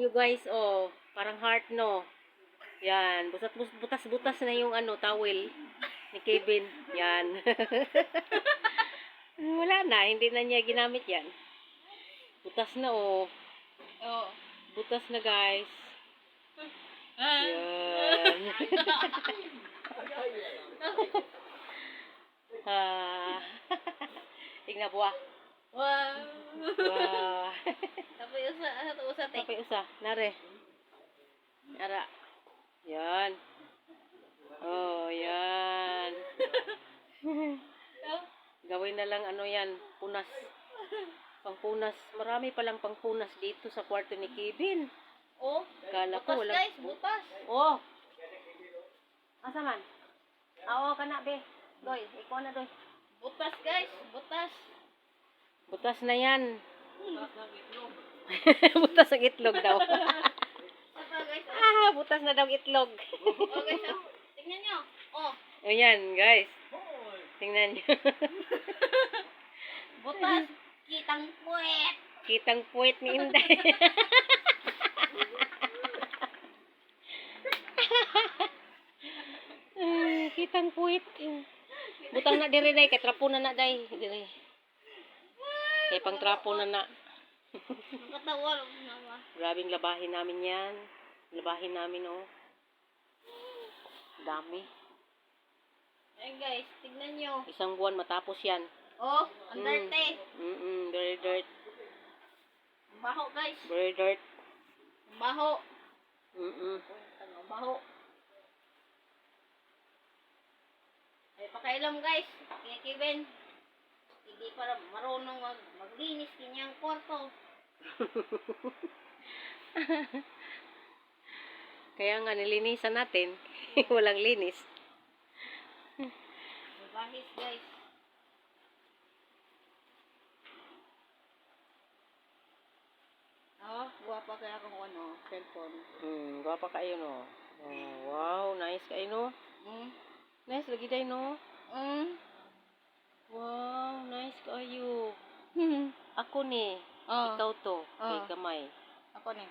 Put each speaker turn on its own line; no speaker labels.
You guys, oh, parang heart, no? Yan, butas, butas, butas na yung ano, towel ni Kevin. Yan. Wala na, hindi na niya ginamit yan. Butas na, oh.
Oo.
Butas na, guys.
Ah.
Yan. ah. Tingnan buwa.
Wow.
Wow.
Usa, sa usa
nare. Nara. Yan. Oh, yan. Gawin na lang ano yan, punas. Pangpunas. Marami palang pangpunas dito sa kwarto ni Kevin.
Oh.
Kala ko
Butas
wala.
guys, butas.
Oh. Asa man? Oo, kana be. Doy, ikaw na doy.
Butas guys, butas.
Butas na yan. butas ang itlog daw. Ah, butas na daw itlog.
Oh guys, oh. tingnan nyo. Oh,
Ayan, guys. Tingnan nyo.
butas. Kitang puwet.
Kitang puwet ni Inday. Ay, kitang puwet. Butang na diri day, kay trapo na na day. Diri. Kay pang trapo na na.
Nakatawa lang nawa.
Grabing labahin namin yan. Labahin namin, oh. Dami.
Ayan guys, tingnan nyo.
Isang buwan matapos yan.
Oh, ang
Mm.
dirty.
Mm-mm, very dirt.
Ang baho guys.
Very dirt.
Ang baho.
Mm-mm.
Ang baho. Ay, pakailam guys. Kaya Kevin. Hindi para marunong mag maglinis kanyang kwarto.
Kaya nga nilinisan natin. Walang linis.
Bahis guys. Oh, guwapa kaya akong ano, cellphone.
Hmm, gwapa kayo no. Oh, wow, nice kayo no.
Hmm?
Nice lagi day no.
Hmm?
Wow, nice kayo. Ako ni,
Oh,
ikaw to, kay
Oh.
kamay.
ako ni.